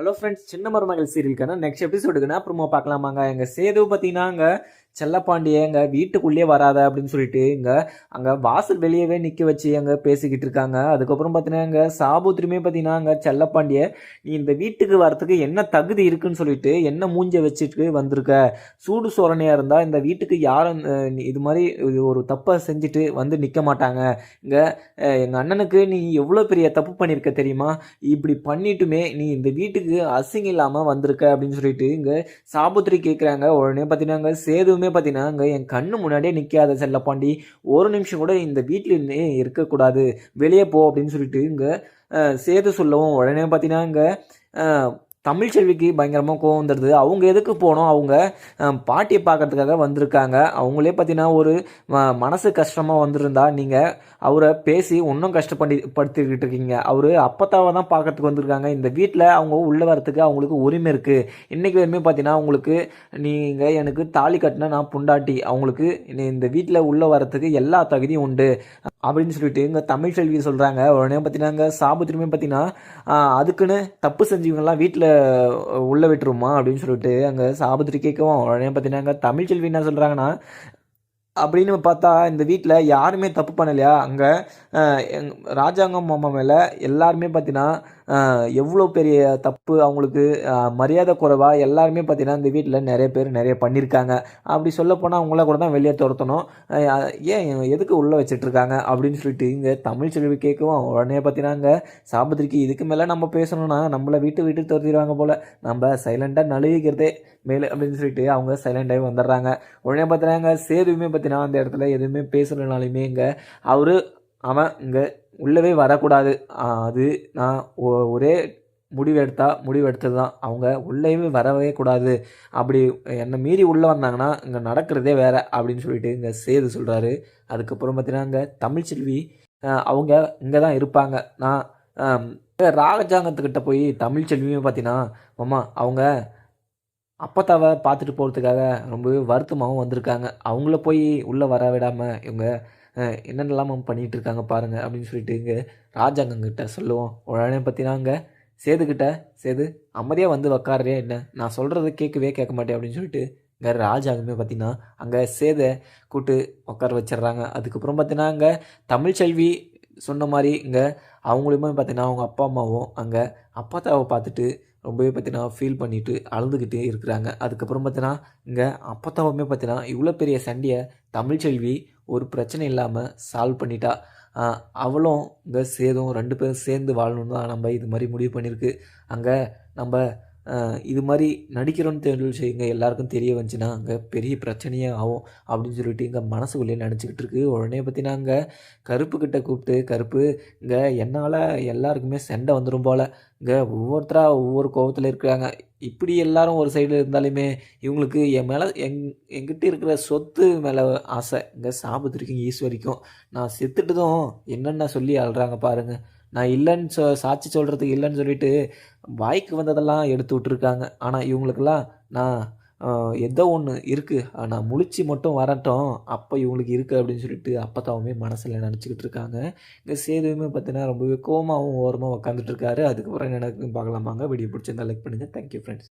Hello friends சின்ன மருமகள் சீரியலுக்கான next எபிசோடுக்குன்னா அப்புறமா பார்க்கலாமாங்க. எங்கள் சேது பார்த்தீங்கன்னா அங்கே எங்கள் வீட்டுக்குள்ளேயே வராத அப்படின்னு சொல்லிட்டு இங்கே அங்கே வாசல் வெளியவே நிற்க வச்சு அங்கே பேசிக்கிட்டு இருக்காங்க. அதுக்கப்புறம் பார்த்தீங்கன்னா இங்கே சாபுத்திரியுமே பார்த்தீங்கன்னா அங்கே செல்லப்பாண்டிய நீ இந்த வீட்டுக்கு வரத்துக்கு என்ன தகுதி இருக்குன்னு சொல்லிட்டு என்ன மூஞ்ச வச்சுட்டு வந்திருக்க? சூடு சோரணையாக இருந்தால் இந்த வீட்டுக்கு யாரும் இது மாதிரி ஒரு தப்பை செஞ்சுட்டு வந்து நிற்க மாட்டாங்க. இங்கே எங்கள் அண்ணனுக்கு நீ எவ்வளோ பெரிய தப்பு பண்ணியிருக்க தெரியுமா? இப்படி பண்ணிட்டுமே நீ இந்த வீட்டுக்கு அசிங்கம் இல்லாமல் வந்திருக்க அப்படின்னு சொல்லிட்டு இங்கே சாபுத்திரி கேட்குறாங்க உடனே பார்த்தீங்கன்னா அங்கே எதுவுமே பார்த்தீங்கன்னா அங்கே என் கண்ணு முன்னாடியே நிற்காத செல்லப்பாண்டி. ஒரு நிமிஷம் கூட இந்த வீட்டில் இருக்கக்கூடாது. வெளியே போ அப்படின்னு சொல்லிட்டு இங்கே சேர்த்து சொல்லவும் உடனே பார்த்தீங்கன்னா இங்கே தமிழ்ச்செல்விக்கு பயங்கரமாக கோவம் வந்துடுது அவங்க எதுக்கு போனோம்? அவங்க பாட்டியை பார்க்கறதுக்காக வந்திருக்காங்க. அவங்களே பார்த்தீங்கன்னா ஒரு மனசு கஷ்டமாக வந்திருந்தா நீங்கள் அவரை பேசி இன்னும் கஷ்டப்படி படுத்திக்கிட்டு இருக்கீங்க. அவர் அப்பத்தாவை தான் பார்க்கறதுக்கு வந்திருக்காங்க. இந்த வீட்டில் அவங்க உள்ளே வரத்துக்கு அவங்களுக்கு உரிமை இருக்குது இன்றைக்கி வரையுமே பார்த்தீங்கன்னா உங்களுக்கு நீங்கள் எனக்கு தாலி கட்டின நான் புண்டாட்டி. அவங்களுக்கு இந்த வீட்டில் உள்ளே வரத்துக்கு எல்லா தகுதியும் உண்டு. அப்படின்னு சொல்லிட்டு இங்கே தமிழ் செல்வி சொல்கிறாங்க உடனே பார்த்தீங்கன்னா இங்கே சாபத்திரமே பார்த்தீங்கன்னா அதுக்குன்னு தப்பு செஞ்சவங்கலாம் வீட்டில் உள்ளே விட்டுருமா அப்படின்னு சொல்லிட்டு அங்கே சாபத்திரி கேட்கவும் உடனே பார்த்தீங்கன்னா அங்கே தமிழ் செல்வி என்ன சொல்கிறாங்கன்னா அப்படின்னு பார்த்தா இந்த வீட்டில் யாருமே தப்பு பண்ணலையா? அங்கே எங் ராஜாங்கம் மாமா மேலே எல்லாருமே பார்த்தீங்கன்னா எவ்வளோ பெரிய தப்பு அவங்களுக்கு மரியாதை குறைவாக எல்லாருமே பார்த்தீங்கன்னா இந்த வீட்டில் நிறைய பேர் நிறைய பண்ணியிருக்காங்க அப்படி சொல்லப்போனால் அவங்கள கூட தான் வெளியே துரத்தணும். ஏன் எதுக்கு உள்ளே வச்சிட்ருக்காங்க? அப்படின்னு சொல்லிட்டு இங்கே தமிழ் செல்வி கேட்கவும் உடனே பார்த்தீங்கன்னா சாபத்திரிக்கு இதுக்கு மேலே நம்ம பேசணும்னா நம்மளை வீட்டு வீட்டு துரத்திடுவாங்க போல். நம்ம சைலண்ட்டாக நழுவிக்கிறதே மேலே அப்படின்னு சொல்லிட்டு அவங்க சைலண்டாகி வந்துடுறாங்க. உடனே பார்த்தீங்கன்னா சேதுவுமே பார்த்தீங்கன்னா அந்த இடத்துல எதுவுமே பேசலைனாலுமே இங்கே அவர் அவன் இங்கே உள்ளவே வரக்கூடாது. அது நான் ஒ- ஒரே முடிவு முடிவெடுத்தது தான் அவங்க உள்ளேயுமே வரவே கூடாது. அப்படி என்னை மீறி உள்ளே வந்தாங்கன்னா இங்கே நடக்கிறதே வேற அப்படின்னு சொல்லிட்டு இங்கே சேது சொல்கிறாரு அதுக்கப்புறம் பார்த்தீங்கன்னா இங்கே தமிழ்ச்செல்வி அவங்க இங்கே தான் இருப்பாங்க. நான் ஆம், ராஜாங்கத்துக்கிட்ட போய் தமிழ்ச்செல்வியும் பார்த்தீங்கன்னா மாமா அவங்க அப்பத்தாவை பார்த்துட்டு போகிறதுக்காக ரொம்பவே வருத்தமாகவும் வந்திருக்காங்க. அவங்கள போய் உள்ளே வர விடாமல் இவங்க என்னென்னலாம் பண்ணிகிட்டு இருக்காங்க பாருங்கள் அப்படின்னு சொல்லிட்டு இங்கே ராஜாங்கங்கிட்ட சொல்லுவோம். உடனே பார்த்தீங்கன்னா சேதுக்கிட்ட சேது அமைதியாக வந்து உக்காரியா என்ன? நான் சொல்கிறத கேட்கவே கேட்க மாட்டேன் அப்படின்னு சொல்லிட்டு இங்கே ராஜாங்கமே பார்த்தீங்கன்னா அங்கே சேதை கூட்டு உட்கார வச்சிடுறாங்க. அதுக்கப்புறம் பார்த்தீங்கன்னா அங்கே தமிழ்ச்செல்வி சொன்ன மாதிரி இங்கே அவங்களுமே பார்த்தீங்கன்னா அவங்க அப்பா அம்மாவும் அங்கே அப்பாத்தாவை பார்த்துட்டு ரொம்பவே பார்த்தீங்கன்னா ஃபீல் பண்ணிட்டு அழுதுகிட்டே இருக்கிறாங்க. அதுக்கப்புறம் பார்த்தீங்கன்னா இங்கே அப்பத்தாவுமே பார்த்தீங்கன்னா இவ்வளோ பெரிய சண்டையை தமிழ்ச்செல்வி ஒரு பிரச்சனை இல்லாமல் சால்வ் பண்ணிட்டா அவளும் இங்கே சேதும் ரெண்டு பேரும் சேர்ந்து வாழணும்னு தான் நம்ம இது மாதிரி முடிவு பண்ணியிருக்கு. அங்கே நம்ம இது மாதிரி நடிக்கிறோன்னு தெரிஞ்சு இங்கே எல்லாருக்கும் தெரிய வந்துச்சுன்னா அங்கே பெரிய பிரச்சனையே ஆகும் அப்படின்னு சொல்லிட்டு இங்கே மனசுக்குள்ளேயே நினச்சிக்கிட்டு இருக்கு. உடனே பார்த்தீங்கன்னா அங்கே கருப்பு கிட்ட கூப்பிட்டு கருப்பு இங்கே என்னால் எல்லாருக்குமே சண்டை வந்துடும் போல். இங்கே ஒவ்வொருத்தரா ஒவ்வொரு கோபத்தில் இருக்கிறாங்க. இப்படி எல்லாரும் ஒரு சைடில் இருந்தாலுமே இவங்களுக்கு என் மேலே எங் என்கிட்ட இருக்கிற சொத்து மேலே ஆசை. இங்கே சாபத்திருக்கும் ஈஸ்வரிக்கும். நான் செத்துட்டதும் என்னென்ன சொல்லி அழுறாங்க பாருங்கள் நான் இல்லைன்னு சொ சாட்சி சொல்கிறதுக்கு இல்லைன்னு சொல்லிட்டு வாய்க்கு வந்ததெல்லாம் எடுத்து விட்டுருக்காங்க. ஆனால் இவங்களுக்கெல்லாம் நான் ஏதோ ஒன்று இருக்குது நான் முழிச்சு மட்டும் வரட்டும். அப்போ இவங்களுக்கு இருக்குது அப்படின்னு சொல்லிட்டு அப்பத்தாவுமே மனசில் நினச்சிக்கிட்டு இருக்காங்க. இங்கே சேதுவுமே பார்த்தீங்கன்னா ரொம்பவே கோமாவும் ஓரமாக உட்காந்துட்டு இருக்காரு. அதுக்கப்புறம் எனக்கு பார்க்கலாமாங்க. வீடியோ பிடிச்சிருந்தா லைக் பண்ணுங்கள் தேங்க்யூ ஃப்ரெண்ட்ஸ்